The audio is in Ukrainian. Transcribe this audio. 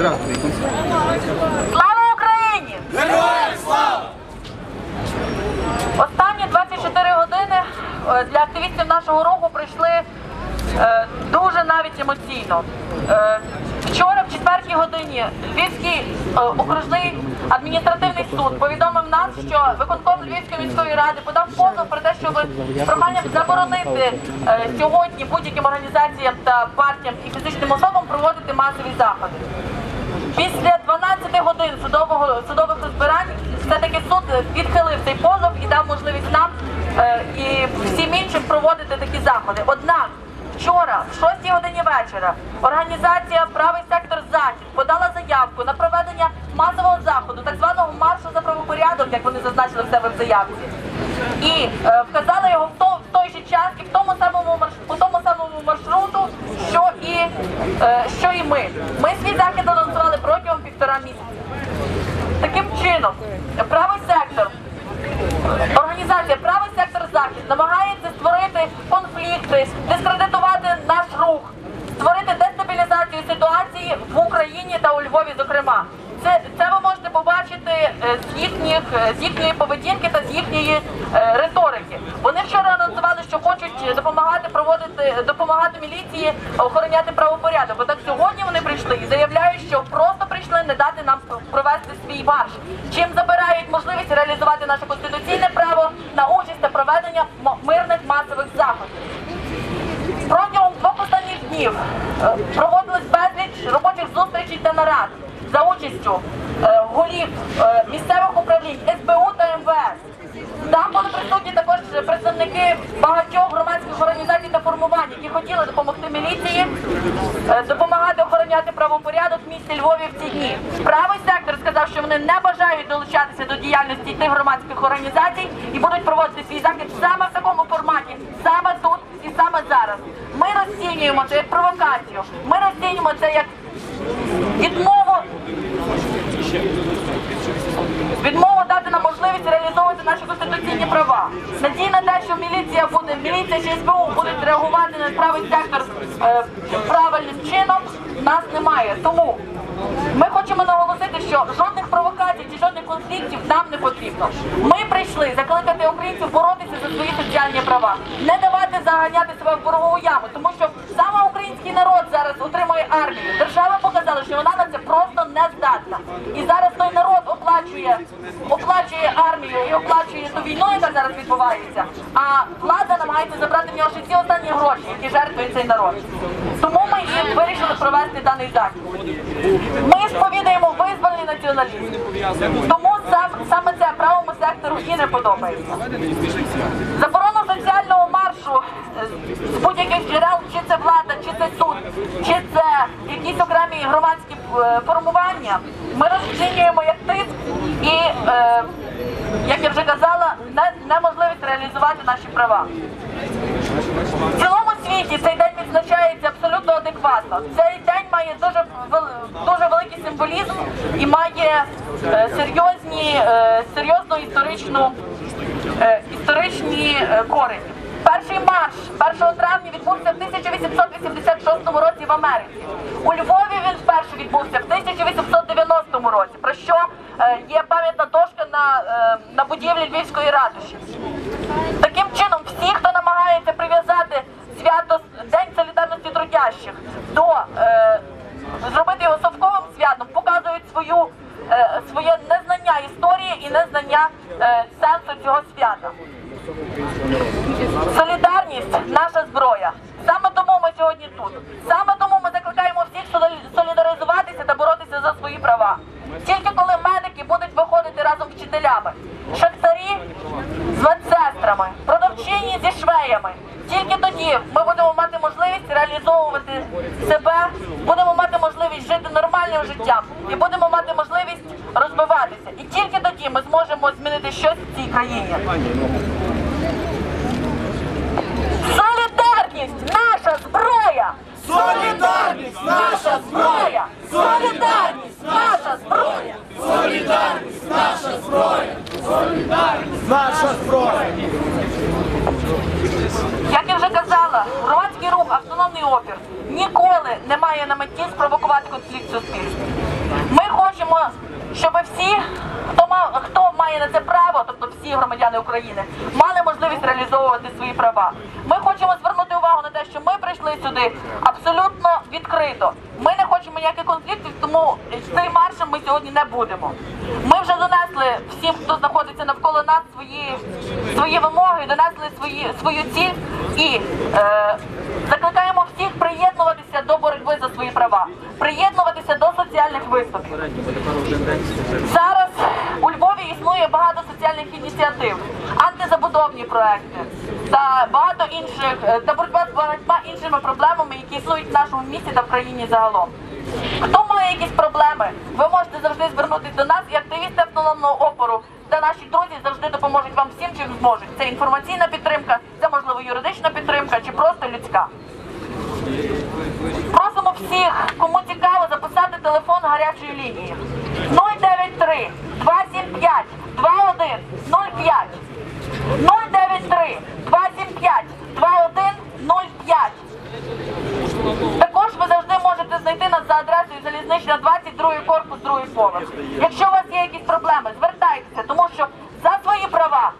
Слава Україні! Героям слава! Останні 24 години е, для активістів нашого руху пройшли е, дуже навіть емоційно. Е, Вчора, в четвертій годині, Львівський окружний адміністративний суд повідомив нам, що виконком Львівської міської ради подав позов про те, щоб прохання заборонити сьогодні будь-яким організаціям та партіям і фізичним особам проводити масові заходи. Після 12 годин судового судових розбирань все-таки суд відхилив цей позов і дав можливість нам е, і всім іншим проводити такі заходи. Однак вчора, в 6 годині вечора, організація Правий сектор Захід подала заявку на проведення масового заходу, так званого маршу за правопорядок, як вони зазначили в себе в заявці, і е, вказали його в, то, в той же час і в тому самому марш, по тому самому маршруту, що і е, що і ми. Ми свій захід півтора місяця. Таким чином, правий сектор, організація Правий сектор Захід намагається створити конфлікти, дискредитувати наш рух, створити дестабілізацію ситуації в Україні та у Львові, зокрема. Це, це ви можете побачити е, з їхніх е, з їхньої поведінки та з їхньої е, риторики. Вони вчора що хочуть допомагати проводити допомагати міліції охороняти правопорядок. Отак сьогодні вони прийшли і заявляють, що просто прийшли не дати нам провести свій марш, чим забирають можливість реалізувати наше конституційне право на участь та проведення мирних масових заходів. Протягом двох останніх днів е, проводились безліч робочих зустрічей та нарад за участю е, голів е, місцевих управлінь СБУ та МВС. Там були присутні також представники багатьох громадських організацій та формувань, які хотіли допомогти міліції, е, допомагати охороняти правопорядок в місті Львові в ці дні. Правий сектор сказав, що вони не бажають долучатися до діяльності тих громадських організацій і будуть проводити свій захід саме в такому форматі, саме тут і саме зараз. Ми розцінюємо це як провокацію. Ми розцінюємо це як відмову відмову дати нам можливість реалізовувати наші конституційні права. Надій на те, що міліція буде, міліція чи СБУ будуть реагувати на правий сектор е, правильним чином, нас немає. Тому ми хочемо наголосити, що жодних провокацій чи жодних конфліктів нам не потрібно. Ми прийшли закликати українців боротися за свої соціальні права, не давати заганяти себе в боргову яму, тому що саме український народ зараз отримує армію. Держава показала, що вона на це просто не здатна. І зараз той народ оплачує, оплачує армію і оплачує ту війну, яка зараз відбувається. А влада намагається забрати в нього ще ці останні гроші, які жертвує цей народ. Тому і вирішили провести даний захід. Ми сповідаємо визвольний націоналізм. Тому сам, саме це правому сектору і не подобається. Заборону соціального маршу з будь-яких джерел, чи це влада, чи це суд, чи це якісь окремі громадські е, формування, ми розцінюємо як тиск і, е, як я вже казала, неможливість реалізувати наші права. В цілому світі цей день відзначається абсолютно адекватно. Цей день має дуже дуже великий символізм і має е, серйозні, е, серйозну історичну е, історичні корені. Перший марш 1 травня відбувся в 1886 році в Америці. У Львові він вперше відбувся в 1890 році, про що є пам'ятна дошка на, на будівлі Львівської ратуші. Таким чином, всі, хто намагається прив'язати свято День солідарності трудящих до е, зробити його совковим святом, показують свою е, своє незнання історії і незнання е, сенсу цього свята. Солідарність наша зброя. Саме тому ми сьогодні тут. Саме тому ми закликаємо всіх солідаризуватися та боротися за свої права. Тільки коли медики будуть виходити разом з вчителями, шахтарі з медсестрами, продавчині зі швеями. Тільки тоді ми будемо мати можливість реалізовувати себе, будемо мати можливість жити нормальним життям і будемо мати можливість розвиватися. І тільки тоді ми зможемо змінити щось в цій країні. Солідарність наша зброя! Солідарність наша зброя! Солідарність наша зброя! Солідарність наша зброя! Солідарність наша зброя! Як я вже казала, громадський рух автономний опір ніколи не має на меті спровокувати конфлікт в суспільстві. щоб всі, хто мав, хто має на це право, тобто всі громадяни України, мали можливість реалізовувати свої права. Ми хочемо звернути увагу на те, що ми прийшли сюди абсолютно відкрито. Ми не хочемо ніяких конфліктів, тому цим маршем ми сьогодні не будемо. Ми вже донесли всім, хто знаходиться навколо нас, свої, свої вимоги, донесли свої, свою ціль і е, закликаємо всіх приєднуватися до боротьби за свої права, приєднуватися соціальних виступів. Зараз у Львові існує багато соціальних ініціатив, антизабудовні проекти та багато інших е, та боротьба з багатьма іншими проблемами, які існують в нашому місті та в країні загалом. Хто має якісь проблеми, ви можете завжди звернутися до нас і активісти автономного опору та наші друзі завжди допоможуть вам всім, чим зможуть. Це інформаційна підтримка, це можливо юридична підтримка чи просто людська. Гарячої лінії. 093 275 2105 093 275 2105 також ви завжди можете знайти нас за адресою залізнична 22 корпус, другий поверх. Якщо у вас є якісь проблеми, звертайтеся, тому що за свої права,